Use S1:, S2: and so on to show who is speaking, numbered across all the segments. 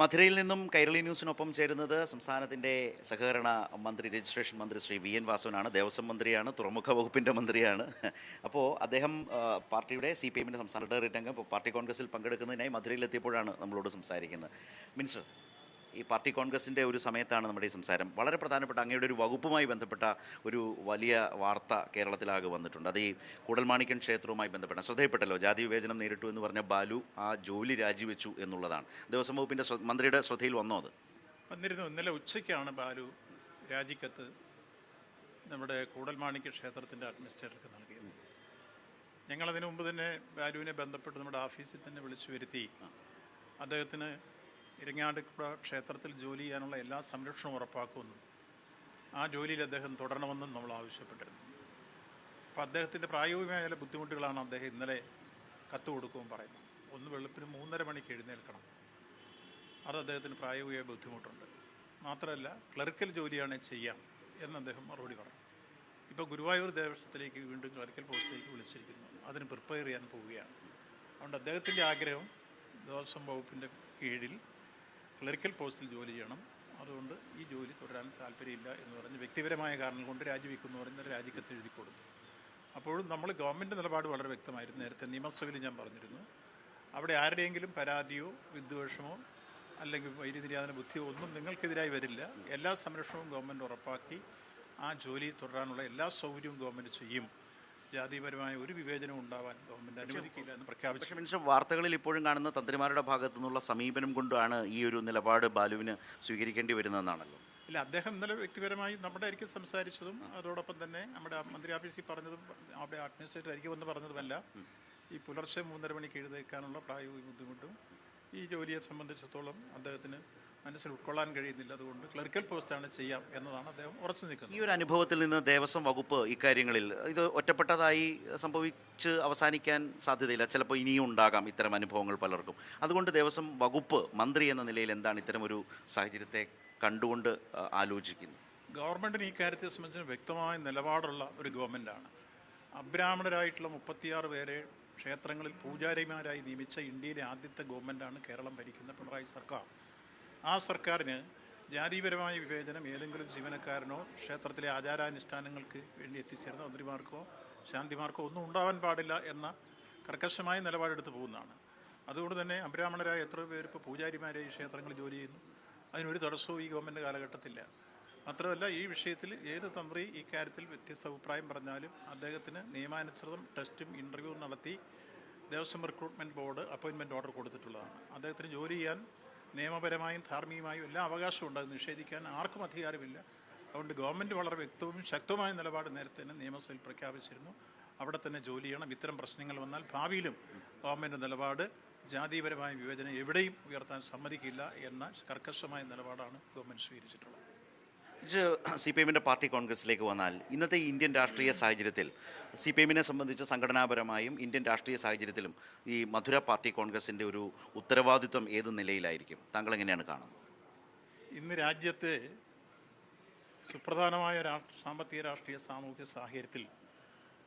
S1: മധുരയിൽ നിന്നും കൈരളി ന്യൂസിനൊപ്പം ചേരുന്നത് സംസ്ഥാനത്തിന്റെ സഹകരണ മന്ത്രി രജിസ്ട്രേഷൻ മന്ത്രി ശ്രീ വി എൻ വാസവനാണ്. ദേവസ്വം മന്ത്രിയാണ് തുറമുഖ വകുപ്പിന്റെ മന്ത്രിയാണ്. അപ്പോൾ അദ്ദേഹം പാർട്ടിയുടെ സി പി എമ്മിന്റെ സംസ്ഥാന സെക്രട്ടേറിയറ്റ് അംഗം. പാർട്ടി കോൺഗ്രസിൽ പങ്കെടുക്കുന്നതിനായി മധുരയിലെത്തിയപ്പോഴാണ് നമ്മളോട് സംസാരിക്കുന്നത്. മിനിസ്റ്റർ ഈ പാർട്ടി കോൺഗ്രസിന്റെ ഒരു സമയത്താണ് നമ്മുടെ ഈ സംസാരം. വളരെ പ്രധാനപ്പെട്ട അങ്ങയുടെ ഒരു വകുപ്പുമായി ബന്ധപ്പെട്ട ഒരു വലിയ വാർത്ത കേരളത്തിലാകെ വന്നിട്ടുണ്ട്. അത് ഈ കൂടൽമാണിക്യൻ ക്ഷേത്രവുമായി ബന്ധപ്പെട്ട ശ്രദ്ധയപ്പെട്ടല്ലോ ജാതി വിവേചനം നേരിട്ടു എന്ന് പറഞ്ഞ ബാലു ആ ജോലി രാജിവെച്ചു എന്നുള്ളതാണ്. ദേവസ്വം വകുപ്പിന്റെ മന്ത്രിയുടെ ശ്രദ്ധയിൽ വന്നോ അത്?
S2: വന്നിരുന്നു. ഇന്നലെ ഉച്ചയ്ക്കാണ് ബാലു രാജിക്കത്ത് നമ്മുടെ കൂടൽമാണിക്യ ക്ഷേത്രത്തിന്റെ അഡ്മിനിസ്ട്രേറ്റർക്ക് നൽകിയത്. ഞങ്ങളതിനു മുമ്പ് തന്നെ ബാലുവിനെ ബന്ധപ്പെട്ട് നമ്മുടെ ഓഫീസിൽ തന്നെ വിളിച്ചു വരുത്തി അദ്ദേഹത്തിന് ഇരങ്ങാടിക്കുട ക്ഷേത്രത്തിൽ ജോലി ചെയ്യാനുള്ള എല്ലാ സംരക്ഷണവും ഉറപ്പാക്കുമെന്നും ആ ജോലിയിൽ അദ്ദേഹം തുടരണമെന്നും നമ്മൾ ആവശ്യപ്പെട്ടിരുന്നു. അപ്പോൾ അദ്ദേഹത്തിന്റെ പ്രായോഗികമായ ചില ബുദ്ധിമുട്ടുകളാണ് അദ്ദേഹം ഇന്നലെ കത്ത് കൊടുക്കുമ്പോൾ പറയുന്നത്. ഒന്ന് വെളുപ്പിന് മൂന്നര മണിക്ക് എഴുന്നേൽക്കണം. അത് അദ്ദേഹത്തിന് പ്രായോഗിക ബുദ്ധിമുട്ടുണ്ട്. മാത്രമല്ല ക്ലറിക്കൽ ജോലിയാണ് ചെയ്യാം എന്ന് അദ്ദേഹം മറുപടി പറഞ്ഞു. ഇപ്പോൾ ഗുരുവായൂർ ദേവസ്വത്തിലേക്ക് വീണ്ടും ക്ലറിക്കൽ പോസ്റ്റിലേക്ക് വിളിച്ചിരിക്കുന്നു. അതിന് പ്രിപ്പയർ ചെയ്യാൻ പോവുകയാണ്. അതുകൊണ്ട് അദ്ദേഹത്തിന്റെ ആഗ്രഹം ദേവസ്വം വകുപ്പിന്റെ കീഴിൽ ക്ലറിക്കൽ പോസ്റ്റിൽ ജോലി ചെയ്യണം. അതുകൊണ്ട് ഈ ജോലി തുടരാൻ താല്പര്യമില്ല എന്ന് പറഞ്ഞ് വ്യക്തിപരമായ കാരണം കൊണ്ട് രാജിവെക്കുന്നു പറഞ്ഞ് രാജിക്കത്ത് എഴുതി കൊടുത്തു. അപ്പോഴും നമ്മൾ ഗവൺമെന്റ് നിലപാട് വളരെ വ്യക്തമായിരുന്നു. നേരത്തെ നിയമസഭയിൽ ഞാൻ പറഞ്ഞിരുന്നു. അവിടെ ആരുടെയെങ്കിലും പരാതിയോ വിദ്വേഷമോ അല്ലെങ്കിൽ വൈദ്യുതിരാധന ബുദ്ധിയോ ഒന്നും നിങ്ങൾക്കെതിരായി വരില്ല. എല്ലാ സംരക്ഷണവും ഗവൺമെന്റ് ഉറപ്പാക്കി ആ ജോലി തുടരാനുള്ള എല്ലാ സൗകര്യവും ഗവൺമെന്റ് ചെയ്യും. ജാതിപരമായ ഒരു വിവേചനവും ഉണ്ടാവാൻ ഗവൺമെന്റ് അനുവദിക്കില്ല എന്ന് പ്രഖ്യാപിച്ചു.
S1: മിനിസ്റ്റർ വാർത്തകളിൽ ഇപ്പോഴും കാണുന്ന തന്ത്രിമാരുടെ ഭാഗത്തു നിന്നുള്ള സമീപനം കൊണ്ടാണ് ഈ ഒരു നിലപാട് ബാലുവിന് സ്വീകരിക്കേണ്ടി വരുന്നതെന്നാണല്ലോ.
S2: ഇല്ല അദ്ദേഹം ഇന്നലെ വ്യക്തിപരമായി നമ്മുടെ ആയിരിക്കും സംസാരിച്ചതും അതോടൊപ്പം തന്നെ നമ്മുടെ മന്ത്രി ഓഫീസിൽ പറഞ്ഞതും അവിടെ അഡ്മിനിസ്ട്രേറ്റർ ആയിരിക്കും എന്ന് പറഞ്ഞതുമല്ല ഈ പുലർച്ചെ മൂന്നര മണിക്ക് എഴുന്നേൽക്കാനുള്ള പ്രായോഗിക ബുദ്ധിമുട്ടും ഈ ജോലിയെ സംബന്ധിച്ചിടത്തോളം അദ്ദേഹത്തിന് മനസ്സിൽ ഉൾക്കൊള്ളാൻ കഴിയുന്നില്ല. അതുകൊണ്ട് ക്ലറിക്കൽ പോസ്റ്റാണ് ചെയ്യാം എന്നതാണ് അദ്ദേഹം ഉറച്ചു നിൽക്കുന്നത്.
S1: ഈ ഒരു അനുഭവത്തിൽ നിന്ന് ദേവസ്വം വകുപ്പ് ഇക്കാര്യങ്ങളിൽ ഇത് ഒറ്റപ്പെട്ടതായി സംഭവിച്ച് അവസാനിക്കാൻ സാധ്യതയില്ല. ചിലപ്പോൾ ഇനിയും ഉണ്ടാകാം ഇത്തരം അനുഭവങ്ങൾ പലർക്കും. അതുകൊണ്ട് ദേവസ്വം വകുപ്പ് മന്ത്രി എന്ന നിലയിൽ എന്താണ് ഇത്തരം ഒരു സാഹചര്യത്തെ കണ്ടുകൊണ്ട് ആലോചിക്കുന്നത്?
S2: ഗവൺമെന്റിന് ഈ കാര്യത്തെ സംബന്ധിച്ച് വ്യക്തമായ നിലപാടുള്ള ഒരു ഗവൺമെന്റാണ് അബ്രാഹ്മണരായിട്ടുള്ള മുപ്പത്തിയാറ് പേരെ ക്ഷേത്രങ്ങളിൽ പൂജാരിമാരായി നിയമിച്ച ഇന്ത്യയിലെ ആദ്യത്തെ ഗവൺമെന്റാണ് കേരളം ഭരിക്കുന്ന പിണറായി സർക്കാർ. ആ സർക്കാരിന് ജാതിപരമായ വിവേചനം ഏതെങ്കിലും ജീവനക്കാരനോ ക്ഷേത്രത്തിലെ ആചാരാനുഷ്ഠാനങ്ങൾക്ക് വേണ്ടി എത്തിച്ചേർന്ന മന്ത്രിമാർക്കോ ശാന്തിമാർക്കോ ഒന്നും ഉണ്ടാവാൻ പാടില്ല എന്ന കർക്കശമായ നിലപാടെടുത്ത് പോകുന്നതാണ്. അതുകൊണ്ട് തന്നെ അബ്രാഹ്മണരായ എത്ര പേർ ഇപ്പോൾ പൂജാരിമാരെ ഈ ക്ഷേത്രങ്ങളിൽ ജോലി ചെയ്യുന്നു. അതിനൊരു തടസ്സവും ഈ ഗവൺമെന്റ് കാലഘട്ടത്തില്ല. മാത്രമല്ല ഈ വിഷയത്തിൽ ഏത് തന്ത്രി കാര്യത്തിൽ വ്യത്യസ്ത അഭിപ്രായം പറഞ്ഞാലും അദ്ദേഹത്തിന് നിയമാനുസൃതം ടെസ്റ്റും ഇന്റർവ്യൂവും നടത്തി ദേവസ്വം റിക്രൂട്ട്മെന്റ് ബോർഡ് അപ്പോയിൻമെന്റ് ഓർഡർ കൊടുത്തിട്ടുള്ളതാണ്. അദ്ദേഹത്തിന് ജോലി ചെയ്യാൻ നിയമപരമായും ധാർമ്മികമായും എല്ലാ അവകാശവും ഉണ്ട്. അത് നിഷേധിക്കാൻ ആർക്കും അധികാരമില്ല. അതുകൊണ്ട് ഗവൺമെന്റ് വളരെ വ്യക്തവും ശക്തമായ നിലപാട് നേരത്തെ തന്നെ നിയമസഭയിൽ പ്രഖ്യാപിച്ചിരുന്നു. അവിടെ തന്നെ ജോലി ചെയ്യണം. ഇത്തരം പ്രശ്നങ്ങൾ വന്നാൽ ഭാവിയിലും ഗവൺമെന്റ് നിലപാട് ജാതിപരമായ വിവേചനം എവിടെയും ഉയർത്താൻ സമ്മതിക്കില്ല എന്ന കർക്കശമായ നിലപാടാണ് ഗവൺമെന്റ് സ്വീകരിച്ചിട്ടുള്ളത്.
S1: സി പി എമ്മിന്റെ പാർട്ടി കോൺഗ്രസിലേക്ക് വന്നാൽ ഇന്നത്തെ ഇന്ത്യൻ രാഷ്ട്രീയ സാഹചര്യത്തിൽ സി പി എമ്മിനെ സംബന്ധിച്ച് സംഘടനാപരമായും ഇന്ത്യൻ രാഷ്ട്രീയ സാഹചര്യത്തിലും ഈ മധുര പാർട്ടി കോൺഗ്രസിന്റെ ഒരു ഉത്തരവാദിത്വം ഏത് നിലയിലായിരിക്കും? താങ്കൾ എങ്ങനെയാണ് കാണുന്നത്?
S2: ഇന്ന് രാജ്യത്തെ സുപ്രധാനമായ സാമ്പത്തിക രാഷ്ട്രീയ സാമൂഹ്യ സാഹചര്യത്തിൽ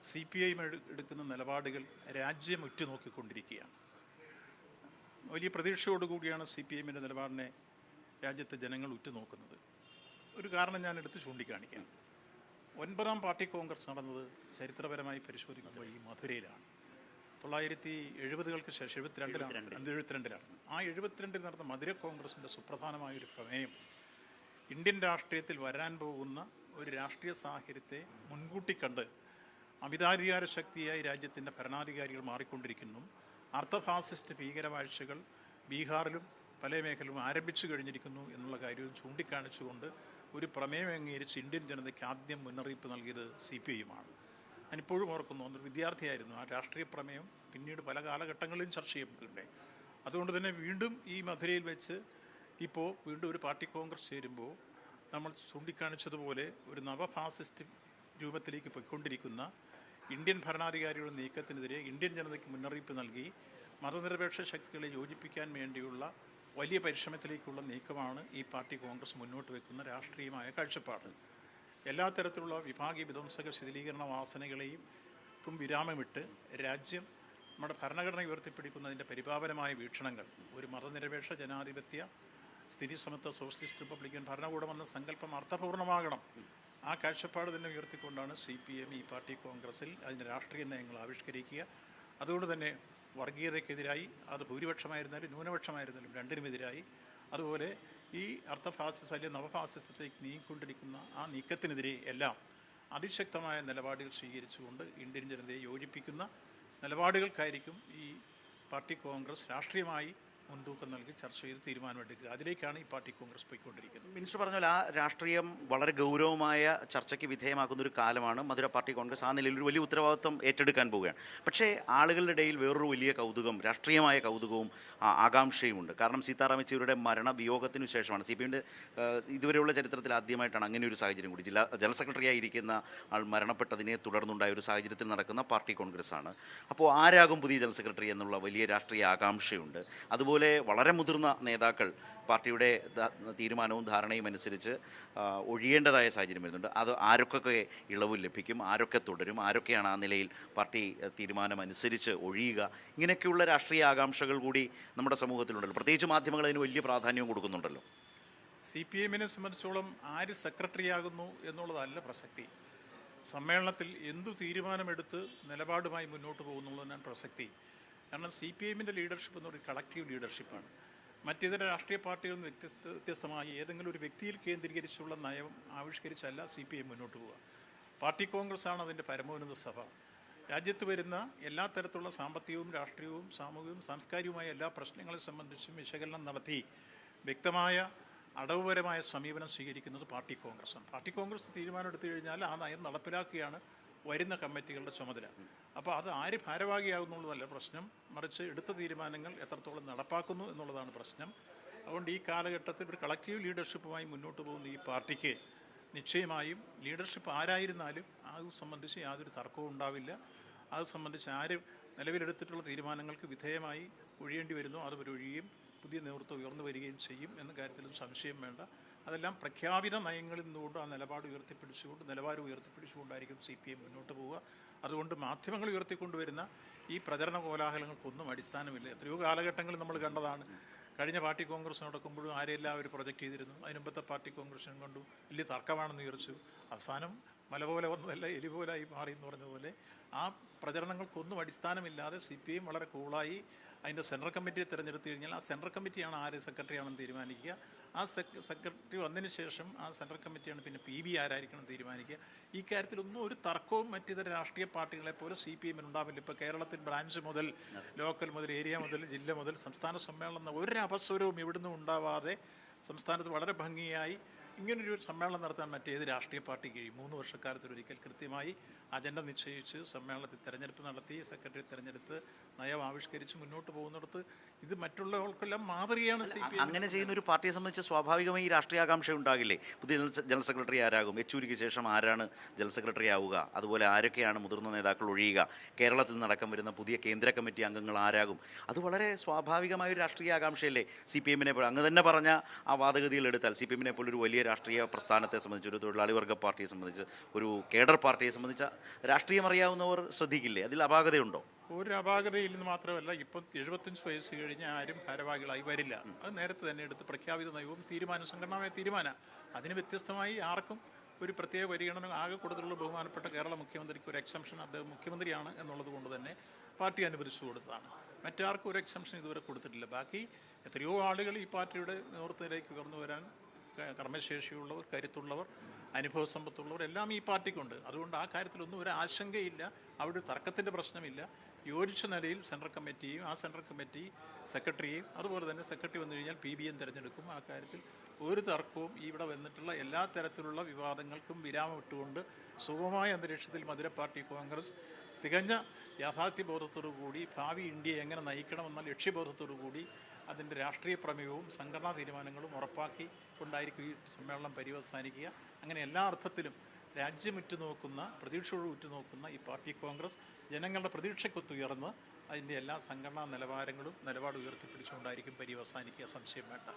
S2: സി പി ഐ എടുക്കുന്ന നിലപാടുകൾ രാജ്യം ഉറ്റുനോക്കിക്കൊണ്ടിരിക്കുകയാണ്. വലിയ പ്രതീക്ഷയോടുകൂടിയാണ് സി പി എമ്മിന്റെ നിലപാടിനെ രാജ്യത്തെ ജനങ്ങൾ ഉറ്റുനോക്കുന്നത്. ഒരു കാരണം ഞാൻ എടുത്ത് ചൂണ്ടിക്കാണിക്കാം ഒൻപതാം പാർട്ടി കോൺഗ്രസ് നടന്നത് ചരിത്രപരമായി പരിശോധിക്കുമ്പോൾ ഈ മധുരയിലാണ്. തൊള്ളായിരത്തി എഴുപതുകൾക്ക് ശേഷം എഴുപത്തിരണ്ടിലാണ് എഴുപത്തിരണ്ടിലാണ്. ആ എഴുപത്തിരണ്ടിൽ നടന്ന മധുര കോൺഗ്രസിന്റെ സുപ്രധാനമായ ഒരു പ്രമേയം ഇന്ത്യൻ രാഷ്ട്രീയത്തിൽ വരാൻ പോകുന്ന ഒരു രാഷ്ട്രീയ സാഹചര്യത്തെ മുൻകൂട്ടി കണ്ട് അമിതാധികാര ശക്തിയായി രാജ്യത്തിന്റെ ഭരണാധികാരികൾ മാറിക്കൊണ്ടിരിക്കുന്നു. അർത്ഥഫാസിസ്റ്റ് ഭീകരവാഴ്ചകൾ ബീഹാറിലും പല മേഖലയിലും ആരംഭിച്ചു കഴിഞ്ഞിരിക്കുന്നു എന്നുള്ള കാര്യവും ചൂണ്ടിക്കാണിച്ചുകൊണ്ട് ഒരു പ്രമേയം അംഗീകരിച്ച് ഇന്ത്യൻ ജനതയ്ക്ക് ആദ്യം മുന്നറിയിപ്പ് നൽകിയത് സി പി ഐയുമാണ് ഞാനിപ്പോഴും ഓർക്കുന്നു അന്നൊരു വിദ്യാർത്ഥിയായിരുന്നു. ആ രാഷ്ട്രീയ പ്രമേയം പിന്നീട് പല കാലഘട്ടങ്ങളിലും ചർച്ച ചെയ്യപ്പെട്ടിട്ടുണ്ട്. അതുകൊണ്ട് തന്നെ വീണ്ടും ഈ മധുരയിൽ വെച്ച് ഇപ്പോൾ വീണ്ടും ഒരു പാർട്ടി കോൺഗ്രസ് ചേരുമ്പോൾ നമ്മൾ ചൂണ്ടിക്കാണിച്ചതുപോലെ ഒരു നവഫാസിസ്റ്റ് രൂപത്തിലേക്ക് പോയിക്കൊണ്ടിരിക്കുന്ന ഇന്ത്യൻ ഭരണാധികാരികളുടെ നീക്കത്തിനെതിരെ ഇന്ത്യൻ ജനതയ്ക്ക് മുന്നറിയിപ്പ് നൽകി മതനിരപേക്ഷ ശക്തികളെ യോജിപ്പിക്കാൻ വേണ്ടിയുള്ള വലിയ പരിശ്രമത്തിലേക്കുള്ള നീക്കമാണ് ഈ പാർട്ടി കോൺഗ്രസ് മുന്നോട്ട് വെക്കുന്ന രാഷ്ട്രീയമായ കാഴ്ചപ്പാട്. എല്ലാ തരത്തിലുള്ള വിഭാഗീയ വിധ്വംസക ശിഥിലീകരണ വാസനകളെയും വിരാമമിട്ട് രാജ്യം നമ്മുടെ ഭരണഘടന ഉയർത്തിപ്പിടിക്കുന്നതിന്റെ പരിപാവനമായ വീക്ഷണങ്ങൾ ഒരു മതനിരപേക്ഷ ജനാധിപത്യ സ്ഥിതി സമത്വ സോഷ്യലിസ്റ്റ് റിപ്പബ്ലിക്കൻ ഭരണകൂടമെന്ന സങ്കല്പം അർത്ഥപൂർണമാകണം ആ കാഴ്ചപ്പാട് തന്നെ ഉയർത്തിക്കൊണ്ടാണ് സി പി എം ഈ പാർട്ടി കോൺഗ്രസിൽ അതിന്റെ രാഷ്ട്രീയ നയങ്ങൾ ആവിഷ്കരിക്കുക. അതുകൊണ്ട് തന്നെ വർഗീയതയ്ക്കെതിരായി അത് ഭൂരിപക്ഷമായിരുന്നാലും ന്യൂനപക്ഷമായിരുന്നാലും രണ്ടിനുമെതിരായി. അതുപോലെ ഈ അർത്ഥഫാസിസ് അല്ലെങ്കിൽ നവഫാസിസത്തിലേക്ക് നീങ്ങിക്കൊണ്ടിരിക്കുന്ന ആ നീക്കത്തിനെതിരെ എല്ലാം അതിശക്തമായ നിലപാടുകൾ സ്വീകരിച്ചുകൊണ്ട് ഇന്ത്യൻ ജനതയെ യോജിപ്പിക്കുന്ന നിലപാടുകൾക്കായിരിക്കും ഈ പാർട്ടി കോൺഗ്രസ് രാഷ്ട്രീയമായി മുൻതൂക്കം നൽകി ചർച്ച ചെയ്ത് തീരുമാനമെടുക്കുക. അതിലേക്കാണ് ഈ പാർട്ടി കോൺഗ്രസ് പോയിക്കൊണ്ടിരിക്കുന്നത്.
S1: മിനിസ്റ്റർ പറഞ്ഞ പോലെ ആ രാഷ്ട്രീയം വളരെ ഗൗരവമായ ചർച്ചയ്ക്ക് വിധേയമാക്കുന്ന ഒരു കാലമാണ് മധുര പാർട്ടി കോൺഗ്രസ്. ആ നിലയിൽ ഒരു വലിയ ഉത്തരവാദിത്വം ഏറ്റെടുക്കാൻ പോവുകയാണ്. പക്ഷേ ആളുകളുടെ ഇടയിൽ വേറൊരു വലിയ കൗതുകം രാഷ്ട്രീയമായ കൗതുകവും ആകാംക്ഷയുമുണ്ട്. കാരണം സീതാറാം യെച്ചൂരിയുടെ മരണ വിയോഗത്തിനു ശേഷമാണ് സി പി എമ്മിന്റെ ഇതുവരെയുള്ള ചരിത്രത്തിൽ ആദ്യമായിട്ടാണ് അങ്ങനെ ഒരു സാഹചര്യം കൂടി. ജില്ലാ ജനറൽ സെക്രട്ടറി ആയിരിക്കുന്ന ആൾ മരണപ്പെട്ടതിനെ തുടർന്നുണ്ടായ ഒരു സാഹചര്യത്തിൽ നടക്കുന്ന പാർട്ടി കോൺഗ്രസ് ആണ് അപ്പോൾ ആരാകും പുതിയ ജനറൽ സെക്രട്ടറി എന്നുള്ള വലിയ രാഷ്ട്രീയ ആകാംക്ഷയുണ്ട്. അതുപോലെ വളരെ മുതിർന്ന നേതാക്കൾ പാർട്ടിയുടെ തീരുമാനവും ധാരണയും അനുസരിച്ച് ഒഴിയേണ്ടതായ സാഹചര്യം വരുന്നുണ്ട്. അത് ആരൊക്കെ ഇളവ് ലഭിക്കും ആരൊക്കെ തുടരും ആരൊക്കെയാണ് ആ നിലയിൽ പാർട്ടി തീരുമാനം അനുസരിച്ച് ഒഴിയുക? ഇങ്ങനെയൊക്കെയുള്ള രാഷ്ട്രീയ ആകാംക്ഷകൾ കൂടി നമ്മുടെ സമൂഹത്തിലുണ്ടല്ലോ. പ്രത്യേകിച്ച് മാധ്യമങ്ങൾ അതിന് വലിയ പ്രാധാന്യം കൊടുക്കുന്നുണ്ടല്ലോ.
S2: സി പി എമ്മിനെ സംബന്ധിച്ചോളം ആര് സെക്രട്ടറിയാകുന്നു എന്നുള്ളതല്ല പ്രസക്തി. സമ്മേളനത്തിൽ എന്തു തീരുമാനമെടുത്ത് നിലപാടുമായി മുന്നോട്ട് പോകുന്നുള്ളതിനാണ് പ്രസക്തി. കാരണം സി പി എമ്മിന്റെ ലീഡർഷിപ്പ് എന്ന് പറയുന്നത് കളക്റ്റീവ് ലീഡർഷിപ്പാണ് മറ്റിതര രാഷ്ട്രീയ പാർട്ടികളിൽ നിന്ന് വ്യത്യസ്ത വ്യത്യസ്തമായി ഏതെങ്കിലും ഒരു വ്യക്തിയിൽ കേന്ദ്രീകരിച്ചുള്ള നയം ആവിഷ്കരിച്ചല്ല സി പി എം മുന്നോട്ട് പോവുക. പാർട്ടി കോൺഗ്രസ് ആണ് അതിന്റെ പരമോന്നത സഭ. രാജ്യത്ത് വരുന്ന എല്ലാ തരത്തിലുള്ള സാമ്പത്തികവും രാഷ്ട്രീയവും സാമൂഹികവും സാംസ്കാരികവുമായ എല്ലാ പ്രശ്നങ്ങളെ സംബന്ധിച്ചും വിശകലനം നടത്തി വ്യക്തമായ അടവുപരമായ സമീപനം സ്വീകരിക്കുന്നത് പാർട്ടി കോൺഗ്രസ്സാണ് പാർട്ടി കോൺഗ്രസ് തീരുമാനം എടുത്തു കഴിഞ്ഞാൽ ആ നയം നടപ്പിലാക്കുകയാണ് വരുന്ന കമ്മിറ്റികളുടെ ചുമതല. അപ്പോൾ അത് ആര് ഭാരവാഹിയാകുന്നുള്ളതല്ല പ്രശ്നം. മറിച്ച് എടുത്ത തീരുമാനങ്ങൾ എത്രത്തോളം നടപ്പാക്കുന്നു എന്നുള്ളതാണ് പ്രശ്നം. അതുകൊണ്ട് ഈ കാലഘട്ടത്തിൽ ഒരു കളക്റ്റീവ് ലീഡർഷിപ്പുമായി മുന്നോട്ട് പോകുന്ന ഈ പാർട്ടിക്ക് നിശ്ചയമായും ലീഡർഷിപ്പ് ആരായിരുന്നാലും അത് സംബന്ധിച്ച് യാതൊരു തർക്കവും ഉണ്ടാവില്ല. അത് സംബന്ധിച്ച് ആര് നിലവിലെടുത്തിട്ടുള്ള തീരുമാനങ്ങൾക്ക് വിധേയമായി ഒഴിയേണ്ടി വരുന്നോ അത് ഒഴിയുകയും പുതിയ നേതൃത്വം ഉയർന്നു വരികയും ചെയ്യും എന്ന കാര്യത്തിലും സംശയം വേണ്ട. അതെല്ലാം പ്രഖ്യാപിത നയങ്ങളിൽ നിന്നുകൊണ്ട് ആ നിലപാട് ഉയർത്തിപ്പിടിച്ചുകൊണ്ട് നിലവാരം ഉയർത്തിപ്പിടിച്ചുകൊണ്ടായിരിക്കും സി പി എം മുന്നോട്ട് പോവുക. അതുകൊണ്ട് മാധ്യമങ്ങൾ ഉയർത്തിക്കൊണ്ടുവരുന്ന ഈ പ്രചരണ കോലാഹലങ്ങൾക്കൊന്നും അടിസ്ഥാനമില്ല. എത്രയോ കാലഘട്ടങ്ങളിൽ നമ്മൾ കണ്ടതാണ്. കഴിഞ്ഞ പാർട്ടി കോൺഗ്രസ് നടക്കുമ്പോഴും ആരെല്ലാം അവർ പ്രൊജക്റ്റ് ചെയ്തിരുന്നു? അതിനുമ്പത്തെ പാർട്ടി കോൺഗ്രസിനും കണ്ടു. വലിയ തർക്കമാണെന്ന് ഉയർച്ചു അവസാനം മല പോലെ വന്നതല്ല എലി പോലായി മാറി എന്ന് പറഞ്ഞ പോലെ. ആ പ്രചരണങ്ങൾക്കൊന്നും അടിസ്ഥാനമില്ലാതെ സി പി എം വളരെ കൂളായി അതിന്റെ സെൻട്രൽ കമ്മിറ്റിയെ തിരഞ്ഞെടുത്തു കഴിഞ്ഞാൽ ആ സെൻട്രൽ കമ്മിറ്റിയാണ് ആര് സെക്രട്ടറി ആണെന്ന് തീരുമാനിക്കുക. ആ സെക് സെക്രട്ടറി വന്നതിന് ശേഷം ആ സെൻട്രൽ കമ്മിറ്റിയാണ് പിന്നെ പി ബി ആരായിരിക്കണം തീരുമാനിക്കുക. ഈ കാര്യത്തിലൊന്നും ഒരു തർക്കവും മറ്റിതര രാഷ്ട്രീയ പാർട്ടികളെ പോലെ സി പി എമ്മിന് ഉണ്ടാവില്ല. ഇപ്പോൾ കേരളത്തിൽ ബ്രാഞ്ച് മുതൽ ലോക്കൽ മുതൽ ഏരിയ മുതൽ ജില്ല മുതൽ സംസ്ഥാന സമ്മേളനം ഒരു അപസ്വരവും ഇവിടുന്ന് ഉണ്ടാവാതെ സംസ്ഥാനത്ത് വളരെ ഭംഗിയായി ഇങ്ങനൊരു സമ്മേളനം നടത്താൻ മറ്റേത് രാഷ്ട്രീയ പാർട്ടി കഴിയും. മൂന്ന് വർഷക്കാലത്തിലൊരിക്കൽ കൃത്യമായി അജണ്ട നിശ്ചയിച്ച് സമ്മേളനത്തിൽ തെരഞ്ഞെടുപ്പ് നടത്തി സെക്രട്ടറി തെരഞ്ഞെടുത്ത് നയം ആവിഷ്കരിച്ച് മുന്നോട്ട് പോകുന്നിടത്ത് ഇത് മറ്റുള്ളവർക്കെല്ലാം മാതൃകയാണ് സി പി
S1: അങ്ങനെ ചെയ്യുന്ന ഒരു പാർട്ടിയെ സംബന്ധിച്ച് സ്വാഭാവികമായി ഈ രാഷ്ട്രീയ ആകാംക്ഷ ഉണ്ടാകില്ലേ? പുതിയ ജനറൽ സെക്രട്ടറി ആരാകും? യെച്ചൂരിക്ക് ശേഷം ആരാണ് ജനറൽ സെക്രട്ടറി ആവുക? അതുപോലെ ആരൊക്കെയാണ് മുതിർന്ന നേതാക്കൾ ഒഴിയുക? കേരളത്തിൽ നടക്കം വരുന്ന പുതിയ കേന്ദ്ര കമ്മിറ്റി അംഗങ്ങൾ ആരാകും? അത് വളരെ സ്വാഭാവികമായ ഒരു രാഷ്ട്രീയ ആകാംക്ഷയല്ലേ സി പി എമ്മിനെ അങ്ങ് തന്നെ പറഞ്ഞ ആ വാദഗതിയിൽ എടുത്താൽ സി പി എമ്മിനെ പോലൊരു വലിയ രാഷ്ട്രീയ പ്രസ്ഥാനത്തെ സംബന്ധിച്ച് ഒരു തൊഴിലാളി വർഗ പാർട്ടിയെ സംബന്ധിച്ച് ഒരു കേഡർ പാർട്ടിയെ സംബന്ധിച്ച രാഷ്ട്രീയം അറിയാവുന്നവർ ശ്രദ്ധിക്കില്ലേ? അതിൽ അപാകതയുണ്ടോ?
S2: ഒരു അപാകതയില്ലെന്ന് മാത്രമല്ല ഇപ്പം എഴുപത്തഞ്ച് വയസ്സ് കഴിഞ്ഞ് ആരും ഭാരവാഹികളായി വരില്ല. അത് നേരത്തെ തന്നെ എടുത്ത് പ്രഖ്യാപിത നയവും തീരുമാനം സംഘടനാമായ തീരുമാനം. അതിന് വ്യത്യസ്തമായി ആർക്കും ഒരു പ്രത്യേക പരിഗണന ആകെ കൂടുതലുള്ള ബഹുമാനപ്പെട്ട കേരള മുഖ്യമന്ത്രിക്ക് ഒരു എക്സംഷൻ അദ്ദേഹം മുഖ്യമന്ത്രിയാണ് എന്നുള്ളത് കൊണ്ട് തന്നെ പാർട്ടി അനുവദിച്ചു കൊടുത്തതാണ്. മറ്റാർക്കും ഒരു എക്സംഷൻ ഇതുവരെ കൊടുത്തിട്ടില്ല. ബാക്കി എത്രയോ ആളുകൾ ഈ പാർട്ടിയുടെ നേതൃത്വത്തിലേക്ക് ഉയർന്നു വരാൻ കർമ്മശേഷിയുള്ളവർ കരുത്തുള്ളവർ അനുഭവ സമ്പത്തുള്ളവർ എല്ലാം ഈ പാർട്ടിക്കുണ്ട്. അതുകൊണ്ട് ആ കാര്യത്തിലൊന്നും ഒരു ആശങ്കയില്ല. അവിടെ തർക്കത്തിന്റെ പ്രശ്നമില്ല. യോജിച്ച നിലയിൽ സെൻട്രൽ കമ്മിറ്റിയും ആ സെൻട്രൽ കമ്മിറ്റി സെക്രട്ടറിയും അതുപോലെ തന്നെ സെക്രട്ടറി വന്നു കഴിഞ്ഞാൽ പി ബി എം തിരഞ്ഞെടുക്കും. ആ കാര്യത്തിൽ ഒരു തർക്കവും ഇവിടെ വന്നിട്ടുള്ള എല്ലാ തരത്തിലുള്ള വിവാദങ്ങൾക്കും വിരാമം ഇട്ടുകൊണ്ട് സുഗമമായ അന്തരീക്ഷത്തിൽ മധുര പാർട്ടി കോൺഗ്രസ് തികഞ്ഞ യാഥാർത്ഥ്യബോധത്തോടു കൂടി ഭാവി ഇന്ത്യയെ എങ്ങനെ നയിക്കണമെന്ന ലക്ഷ്യബോധത്തോടു കൂടി അതിന്റെ രാഷ്ട്രീയ പ്രമേയവും സംഘടനാ തീരുമാനങ്ങളും ഉറപ്പാക്കി കൊണ്ടായിരിക്കും ഈ സമ്മേളനം പര്യവസാനിക്കുക. അങ്ങനെ എല്ലാ അർത്ഥത്തിലും രാജ്യം ഉറ്റുനോക്കുന്ന പ്രതീക്ഷയോട് ഉറ്റുനോക്കുന്ന ഈ പാർട്ടി കോൺഗ്രസ് ജനങ്ങളുടെ പ്രതീക്ഷയ്ക്കൊത്തുയർന്ന് അതിന്റെ എല്ലാ സംഘടനാ നിലവാരങ്ങളും നിലപാട് ഉയർത്തിപ്പിടിച്ചുകൊണ്ടായിരിക്കും പര്യവസാനിക്കുക. സംശയം വേണ്ട.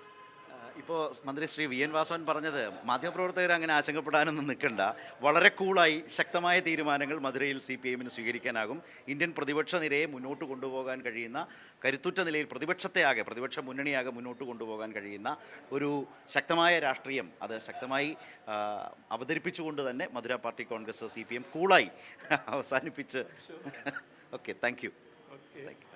S1: ഇപ്പോൾ മന്ത്രി ശ്രീ വി എൻ വാസവൻ പറഞ്ഞത് മാധ്യമപ്രവർത്തകർ അങ്ങനെ ആശങ്കപ്പെടാനൊന്നും നിൽക്കണ്ട. വളരെ കൂളായി ശക്തമായ തീരുമാനങ്ങൾ മധുരയിൽ സി പി എമ്മിന് സ്വീകരിക്കാനാകും. ഇന്ത്യൻ പ്രതിപക്ഷ നിരയെ മുന്നോട്ട് കൊണ്ടുപോകാൻ കഴിയുന്ന കരുത്തുറ്റ നിലയിൽ പ്രതിപക്ഷത്തെ ആകെ പ്രതിപക്ഷ മുന്നണിയാകെ മുന്നോട്ട് കൊണ്ടുപോകാൻ കഴിയുന്ന ഒരു ശക്തമായ രാഷ്ട്രീയം അത് ശക്തമായി അവതരിപ്പിച്ചുകൊണ്ട് തന്നെ Madurai party congress C P M കൂളായി അവസാനിപ്പിച്ച്. Okay thank you
S2: thank you